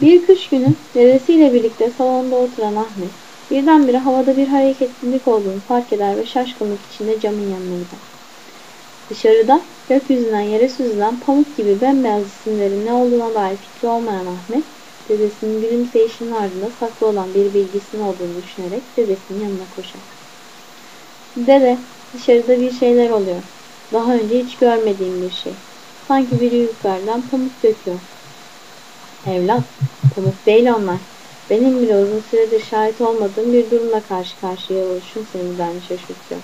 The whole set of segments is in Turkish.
Bir kış günü dedesiyle birlikte salonda oturan Ahmet birdenbire havada bir hareketlilik olduğunu fark eder ve şaşkınlık içinde camın yanına gider. Dışarıda gökyüzünden yere süzülen pamuk gibi bembeyaz cisimlerin ne olduğuna dair fikri olmayan Ahmet, dedesinin gülümseyişinin ardında saklı olan bir bilgisinin olduğunu düşünerek dedesinin yanına koşar. Dede, dışarıda bir şeyler oluyor. Daha önce hiç görmediğim bir şey. Sanki biri yukarıdan pamuk döküyor. Evlat, pamuk değil onlar. Benim bile uzun süredir şahit olmadığım bir durumla karşı karşıya oluşum seni beni şaşırtıyor.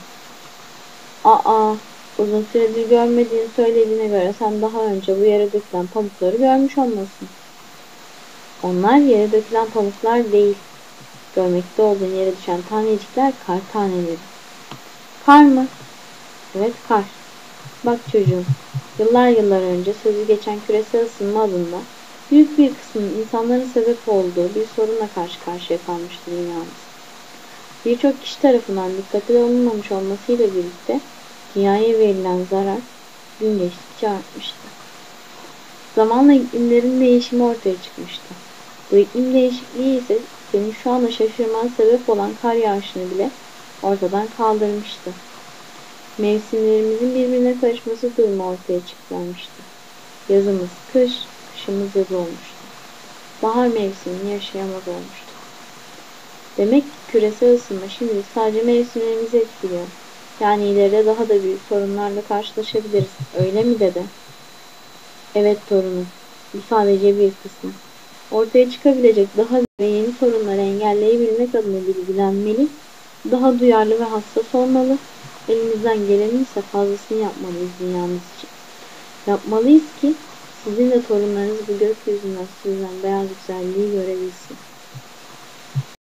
Aa, uzun süredir görmediğini söylediğine göre sen daha önce bu yere dökülen pamukları görmüş olmasın. Onlar yere dökülen pamuklar değil. Görmekte olduğun yere düşen tanecikler kar taneleri. Kar mı? Evet kar. Bak çocuğum, yıllar yıllar önce sözü geçen küresel ısınma adında büyük bir kısmının insanların sebep olduğu bir sorunla karşı karşıya kalmıştı dünyamız. Birçok kişi tarafından dikkate alınmamış olmasıyla birlikte dünyaya verilen zarar gün geçtikçe artmıştı. Zamanla iklimlerin değişimi ortaya çıkmıştı. Bu iklim değişikliği ise senin şu anda şaşırman sebep olan kar yağışını bile ortadan kaldırmıştı. Mevsimlerimizin birbirine karışması durumu ortaya çıkmıştı. Yazımız kış, kışımız yaz olmuştu. Bahar mevsimini yaşayamaz olmuştu. Demek ki küresel ısınma şimdi sadece mevsimlerimizi etkiliyor. Yani ileride daha da büyük sorunlarla karşılaşabiliriz. Öyle mi dede? Evet torunum. Bu sadece bir kısmı. Ortaya çıkabilecek daha ve yeni sorunları engelleyebilmek adına bilgilenmeli, daha duyarlı ve hassas olmalı, elimizden gelenin ise fazlasını yapmalıyız dünyamız için. Yapmalıyız ki sizin de torunlarınız bu gökyüzünden süzülen beyaz güzelliği görebilsin.